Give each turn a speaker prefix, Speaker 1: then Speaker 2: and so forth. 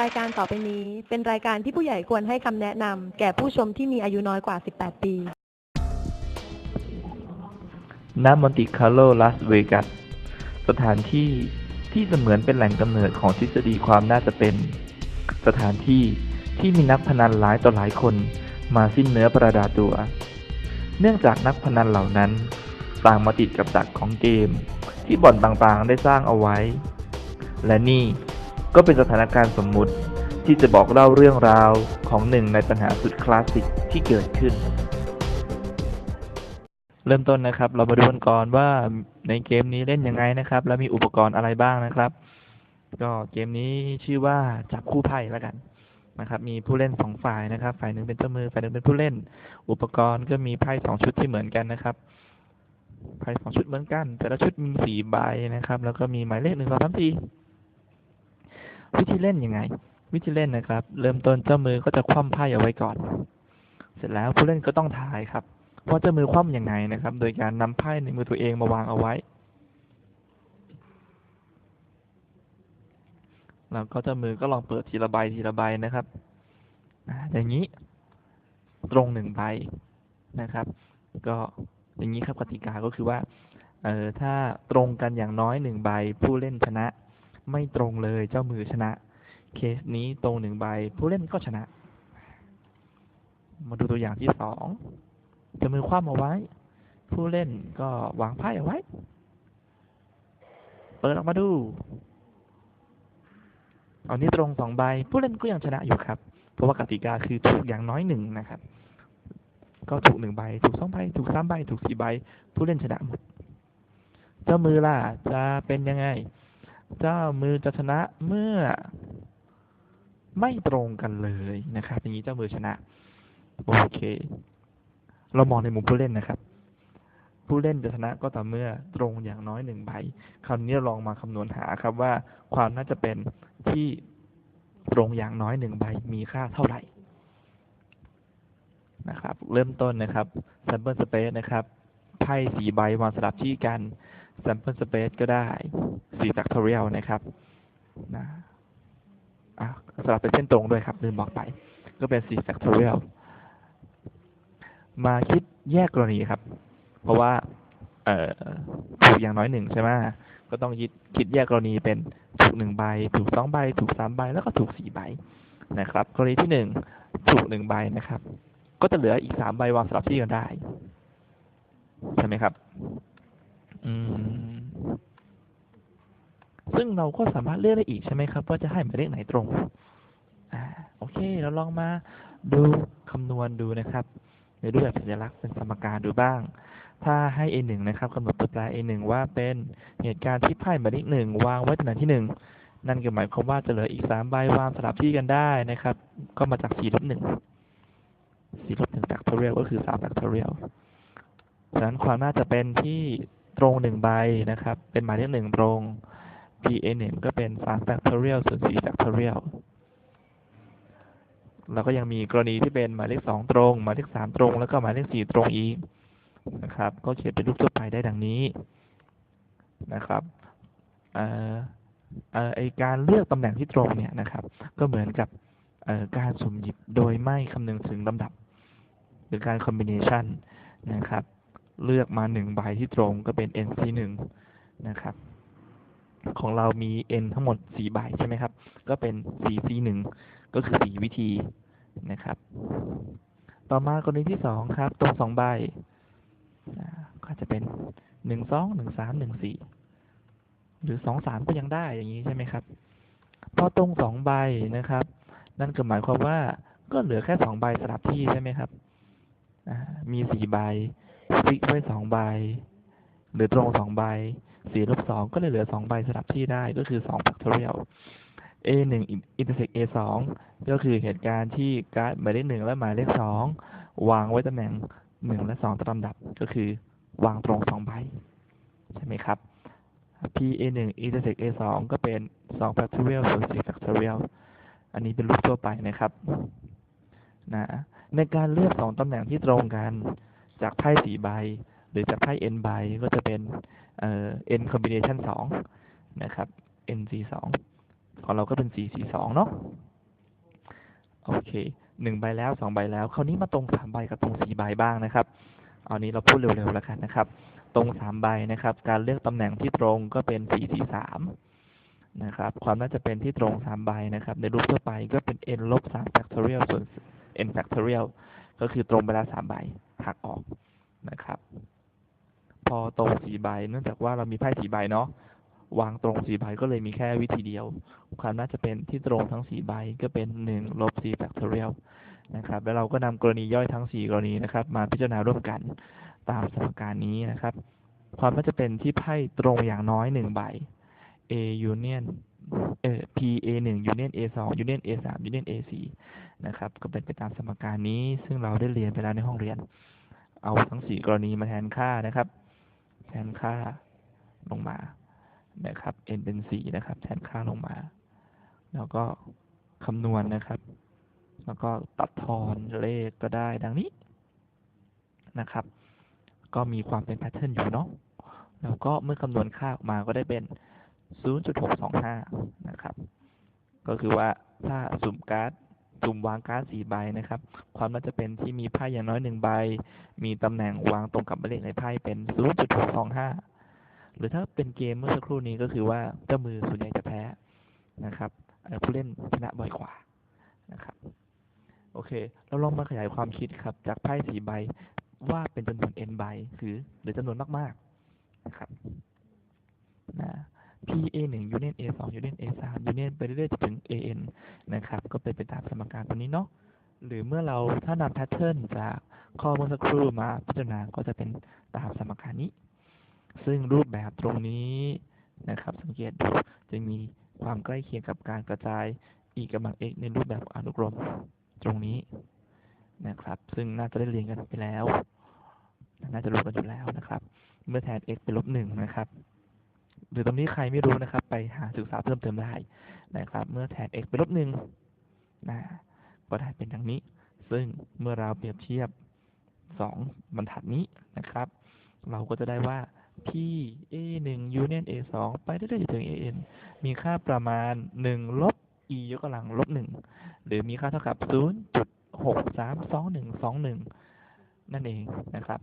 Speaker 1: รายการต่อไปนี้เป็นรายการที่ผู้ใหญ่ควรให้คำแนะนำแก่ผู้ชมที่มีอายุน้อยกว่า 18 ปี
Speaker 2: ณ มอนติคาร์โล ลาสเวกัส สถานที่ที่เสมือนเป็นแหล่งกำเนิดของทฤษฎีความน่าจะเป็น สถานที่ที่มีนักพนันหลายต่อหลายคนมาสิ้นเนื้อประดาตัว เนื่องจากนักพนันเหล่านั้น ต่างมาติดกับดักของเกม ที่บ่อนต่างๆได้สร้างเอาไว้ และนี่ ก็เป็นสถานการณ์สมมุติที่จะบอกเล่าเรื่องราวของหนึ่งในปัญหาสุดคลาสสิกที่เกิดขึ้น เริ่มต้นนะครับ เรามาดูกันก่อนว่าในเกมนี้เล่นยังไงนะครับ แล้วมีอุปกรณ์อะไรบ้างนะครับ ก็เกมนี้ชื่อว่าจับคู่ไพ่แล้วกันนะครับ มีผู้เล่นสองฝ่ายนะครับ ฝ่ายหนึ่งเป็นเจ้ามือฝ่ายหนึ่งเป็นผู้เล่น อุปกรณ์ก็มีไพ่สองชุดที่เหมือนกันนะครับไพ่สองชุดเหมือนกัน แต่ละชุดมีสี่ใบนะครับ แล้วก็มีหมายเลขหนึ่งสองสามสี่ วิธีเล่นยังไง วิธีเล่นนะครับ เริ่มต้นเจ้ามือก็จะคว่ำไพ่เอาไว้ก่อน เสร็จแล้วผู้เล่นก็ต้องทายครับว่าเจ้ามือคว่ำยังไงนะครับ โดยการนำไพ่ในมือตัวเองมาวางเอาไว้ แล้วก็เจ้ามือก็ลองเปิดทีละใบทีละใบนะครับอ่าอย่างนี้ตรงหนึ่งใบนะครับ ก็อย่างนี้ครับกติกาก็คือว่าเอ่อถ้าตรงกันอย่างน้อยหนึ่งใบผู้เล่นชนะ ไม่ตรงเลยเจ้ามือชนะ เคสนี้ตรงหนึ่งใบ ผู้เล่นก็ชนะ มาดูตัวอย่างที่สองเจ้ามือคว่ำเอาไว้ ผู้เล่นก็วางไพ่เอาไว้ เปิดออกมาดู เอานี้ตรงสองใบ ผู้เล่นก็ยังชนะอยู่ครับ เพราะว่ากติกาคือถูกอย่างน้อยหนึ่งนะครับ ก็ถูกหนึ่งใบ ถูกสองใบ ถูกสามใบ ถูกสี่ใบ ผู้เล่นชนะหมด เจ้ามือล่ะ จะเป็นยังไง เจ้ามือจะชนะเมื่อ ไม่ตรงกันเลยนะครับ อย่างนี้เจ้ามือชนะ โอเค เรามองในมุมผู้เล่นนะครับ ผู้เล่นจะชนะก็ต่อเมื่อตรงอย่างน้อยหนึ่งใบคราวนี้ลองมาคำนวณหาครับว่าความน่าจะเป็นที่ตรงอย่างน้อยหนึ่งใบมีค่าเท่าไหร่นะครับ เริ่มต้นนะครับ sample space นะครับไพ่สี่ใบวางสลับที่กัน sample space ก็ได้สี่ factorial นะครับนะอะสลับเป็นเส้นตรงด้วยครับลืมบอกไป ก็เป็นสี่ factorial มาคิดแยกกรณีครับ เพราะว่าเอ่อถูกอย่างน้อยหนึ่งใช่ไหมก็ต้องคิดคิดแยกกรณีเป็นถูกหนึ่งใบ ถูกสองใบ ถูกสามใบ แล้วก็ถูกสี่ใบนะครับ กรณีที่หนึ่งถูกหนึ่งใบนะครับ ก็จะเหลืออีกสามใบวางสลับที่กันได้ ใช่ไหมครับ ซึ่งเราก็สามารถเลือกได้อีกใช่ไหมครับ ว่าจะให้หมายเลขไหนตรงอ่าโอเค เราลองมาดูคำนวณดูนะครับในรูปแบบสัญลักษณ์เป็นสมการดูบ้าง ถ้าให้ a หนึ่งนะครับกำหนดตัวแปร a หนึ่งว่าเป็นเหตุการณ์ที่ไพ่หมายเลขหนึ่งวางไว้ตำแหน่งที่หนึ่งนั่นก็หมายความว่าจะเหลืออีกสามใบวางสลับที่กันได้นะครับ ก็มาจากสี่ลบหนึ่งสี่ลบหนึ่ง factorial ก็คือสาม factorial ฉะนั้นความน่าจะเป็นที่ ตรงหนึ่งใบนะครับ เป็นหมายเลขหนึ่งตรง p a หนึ่งก็เป็นสาม factorial ส่วนสี่ factorial แล้วก็ยังมีกรณีที่เป็นหมายเลขสองตรง หมายเลขสามตรง แล้วก็หมายเลขสี่ตรงอีกนะครับ ก็เขียนเป็นรูปทั่วไปได้ดังนี้นะครับเอ่อออไอการเลือกตำแหน่งที่ตรงเนี่ยนะครับ ก็เหมือนกับการสุ่มหยิบโดยไม่คำนึงถึงลำดับ หรือการ combination นะครับ เลือกมาหนึ่งใบที่ตรงก็เป็น nc หนึ่งนะครับ ของเรามี n ทั้งหมดสี่ใบใช่ไหมครับ ก็เป็น 4c หนึ่งก็คือสี่วิธีนะครับ ต่อมากรณีที่สองครับ ตรงสองใบก็จะเป็นหนึ่งสองหนึ่งสามหนึ่งสี่หรือสองสามก็ยังได้อย่างนี้ใช่ไหมครับพอตรงสองใบนะครับ นั่นก็หมายความว่าก็เหลือแค่สองใบสลับที่ใช่ไหมครับมีสี่ใบ ฟิกไว้สองใบ หรือตรงสองใบสี่ลบสองก็เลยเหลือสองใบสลับที่ได้ก็คือสอง factorial a หนึ่ง intersect a สองก็คือเหตุการณ์ที่การ์ดหมายเลขหนึ่งและหมายเลขสองวางไว้ตำแหน่งหนึ่งและสองตามลำดับก็คือวางตรงสองใบ ใช่ไหมครับ p a หนึ่ง intersect a สองก็เป็นสอง factorial ส่วนสี่ factorial อันนี้เป็นรูปทั่วไปนะครับนะในการเลือกสองตำแหน่งที่ตรงกัน จากไพ่สี่ใบ หรือจากไพ่ n ใบก็จะเป็นเอ่อ n combination สองนะครับ nc สองของเราก็เป็นสี่สี่สองเนาะโอเคหนึ่งใบแล้วสองใบแล้ว คราวนี้มาตรงสามใบกับตรงสี่ใบบ้างนะครับ เอานี้เราพูดเร็วๆแล้วกันนะครับ ตรงสามใบนะครับ การเลือกตำแหน่งที่ตรงก็เป็นสี่สี่สามนะครับ ความน่าจะเป็นที่ตรงสามใบนะครับ ในรูปทั่วไปก็เป็น n ลบสาม factorial ส่วน n factorial ก็คือตรงไปแล้วสามใบหักออกนะครับ พอตรงสี่ใบเนื่องจากว่าเรามีไพ่สี่ใบเนาะวางตรงสี่ใบก็เลยมีแค่วิธีเดียว ความน่าจะเป็นที่ตรงทั้งสี่ใบก็เป็นหนึ่งลบสี่ factorial นะครับ แล้วเราก็นำกรณีย่อยทั้งสี่กรณีนะครับ มาพิจารณาร่วมกันตามสมการนี้นะครับ ความน่าจะเป็นที่ไพ่ตรงอย่างน้อยหนึ่งใบ A union เอ่อ P A หนึ่ง union A สอง union A สาม union A สี่นะครับ ก็เป็นไปตามสมการนี้ ซึ่งเราได้เรียนไปแล้วในห้องเรียน เอาทั้งสี่กรณีมาแทนค่านะครับ แทนค่าลงมา นะครับ n เป็นสี่นะครับ แทนค่าลงมา แล้วก็คำนวณนะครับ แล้วก็ตัดทอนเลขก็ได้ดังนี้นะครับ ก็มีความเป็นแพทเทิร์นอยู่เนาะ แล้วก็เมื่อคำนวณค่าออกมาก็ได้เป็น 0.625 นะครับ ก็คือว่าถ้าสุ่มการ์ดสุ่มวางการ์ดสี่ใบนะครับ ความน่าจะเป็นที่มีไพ่อย่างน้อยหนึ่งใบ มีตำแหน่งวางตรงกับหมายเลขในไพ่เป็น 0.625 หรือถ้าเป็นเกมเมื่อสักครู่นี้ก็คือว่าเจ้ามือส่วนใหญ่จะแพ้นะครับผู้เล่นชนะบ่อยกว่านะครับ โอเค เราลองมาขยายความคิดครับ จากไพ่สี่ใบว่าเป็นจำนวน n ใบคือหรือจำนวนมาก PA1 Union A2 Union A3 Union ไปเรื่อยๆจนถึง AN นะครับ ก็เป็นไปตามสมการตัวนี้เนาะ หรือเมื่อเราถ้านำแพทเทิร์นจากข้อเมื่สักครู่มาพิจารณา ก็จะเป็นตามสมการนี้ ซึ่งรูปแบบตรงนี้นะครับ สังเกตดูจะมีความใกล้เคียงกับการกระจาย e กำลัง x ในรูปแบบอนุกรมตรงนี้นะครับ ซึ่งน่าจะได้เรียนกันไปแล้ว น่าจะรู้กันอยู่แล้วนะครับ เมื่อแทน x เป็นลบหนึ่งนะครับ หรือตรงนี้ใครไม่รู้นะครับ ไปหาศึกษาเพิ่มเติมได้นะครับ เมื่อแทน x เป็นลบหนึ่งนะก็ได้เป็นดังนี้ ซึ่งเมื่อเราเปรียบเทียบสองบรรทัดนี้นะครับ เราก็จะได้ว่า p a หนึ่ง union a สองไปเรื่อยๆจนถึง a n มีค่าประมาณหนึ่งลบ e ยกกำลังลบหนึ่งหรือมีค่าเท่ากับศูนย์จุดหกสามสองหนึ่งสองหนึ่งนั่นเองนะครับ